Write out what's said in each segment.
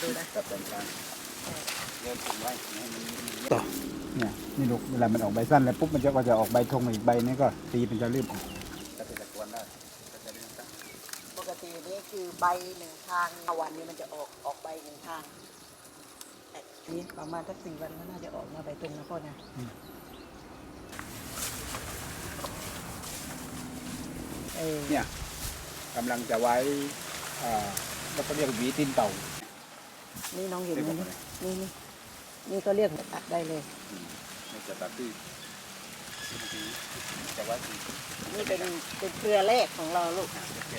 ดูนะกับเป็นการเริ่มถึงไว้ให้มันมีต่อเนี่ยนี่ลูกเวลามันออกใบสั้นแล้วปุ๊บมันจะก็จะออกใบธงมาอีกใบนี้ก็ตีมันจะรีบออกเกษตรกรได้ก็จะเริ่มตั้งปกตินี่คือใบหนึ่งทางวันนี้มันจะออกออกใบหนึ่งทางแต่นี่ประมาณสักสี่วันก็น่าจะออกมาใบตรงนะพ่อนะเออเนี่ยกำลังจะไว้อ่าแล้วก็เรียกหวีตีนเต่า นี่น้องเห็นเรียกไหมว่าอะไรนี่นี่นี่ก็เรียกตัดได้เลยในจะตัดที่ที่จะไว้ที่นี่เป็นเป็นเครือแรกของเราลูก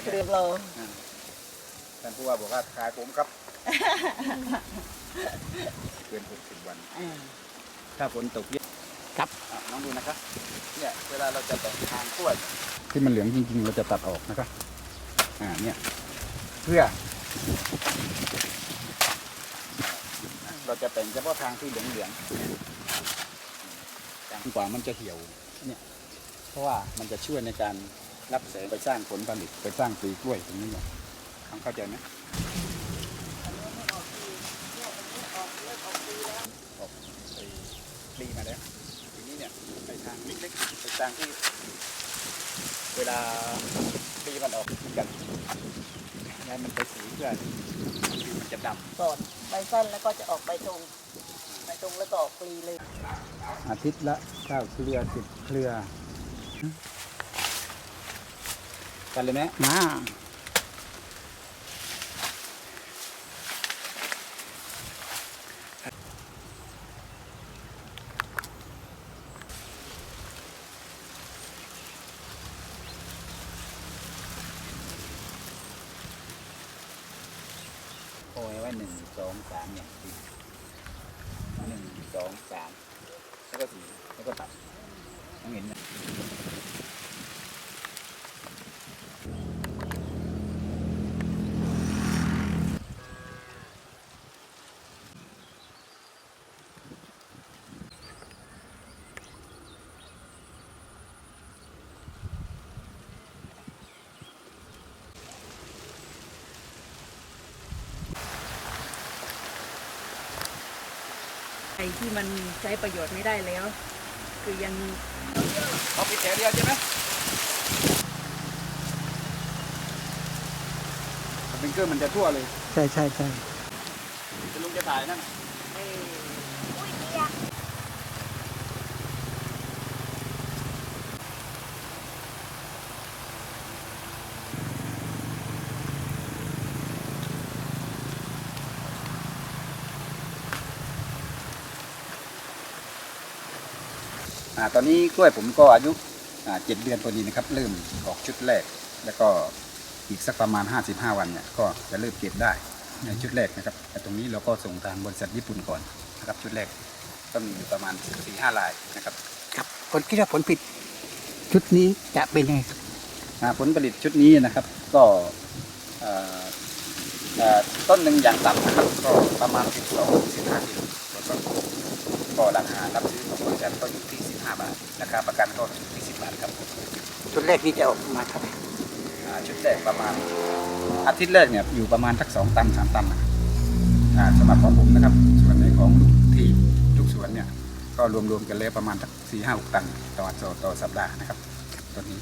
เครือเราท่านผู้ว่าบอกว่าขายผมครับเกินหกสิบวันอ่าถ้าฝนตกเยอะครับอะน้องดูนะครับเนี่ยเวลาเราจะแต่งทางกล้วยที่มันเหลืองจริงๆ เราจะตัดออกนะครับอ่าเนี่ยเพื่อ เราจะแต่งเฉพาะทางที่เหลืองเหลืองจนกว่ามันจะเหี่ยวเนี่ยเพราะว่ามันจะช่วยในการรับแสงไปสร้างผลผลิตไปสร้างปลีกล้วยตรงนี้เนี่ยเข้าใจไหมออกไปปลีมาแล้วทีนี้เนี่ยไปทางเล็กๆไปทางที่ เวลาปลีมันออกกัน ให้มันไปสีเพื่อที่มันจะดำก่อนใบสั้นแล้วก็จะออกใบตรงใบตรงแล้วก็ออกปลีเลย อาทิตย์ละเก้าเครือสิบเครือกันเลยไหมมา หนึ่งสองสามเนี่ยสี่หนึ่งสองสามแล้วก็สี่แล้วก็ตัดต้องเห็นนะ ไอ้ที่มันใช้ประโยชน์ไม่ได้แล้ว คือยังเอาปิดแถวเดียวใช่ไหมสปริงเกอร์มันจะทั่วเลย ใช่ใช่ใช่จะลุงจะถ่ายนั่น อ่าตอนนี้กล้วยผมก็อายุอ่าเจ็ดเดือนพอดีนะครับ เริ่มออกชุดแรก แล้วก็อีกสักประมาณ 55 วันเนี่ยก็จะเริ่มเก็บได้ในชุดแรกนะครับแต่ตรงนี้เราก็ส่งทางบริษัทญี่ปุ่นก่อนนะครับชุดแรกก็มีอยู่ประมาณ4-5หลายนะครับครับผลคิดว่าผลผลิตชุดนี้จะเป็นยังไงครับอ่าผลผลิตชุดนี้นะครับ ก็เอ่อเอ่อต้นหนึ่งอย่างต่ำนะครับก็ประมาณ12 15กิโลแล้วก็ ก็ราคารับซื้อของบริษัทก็อยู่ที่ 15 บาทราคาประกันก็อยู่ที่ 10 บาทครับชุดแรกนี้จะออกมาเท่าไหร่อ่าชุดแรกประมาณ อาทิตย์แรกเนี่ยอยู่ประมาณสักสองตันสามตันนะอ่าสำหรับของผมนะครับ ส่วนในของลูกทีมทุกสวนเนี่ยก็รวมๆกันแล้วประมาณสักสี่ห้าหกตันต่อต่อต่อสัปดาห์นะครับตัวนี้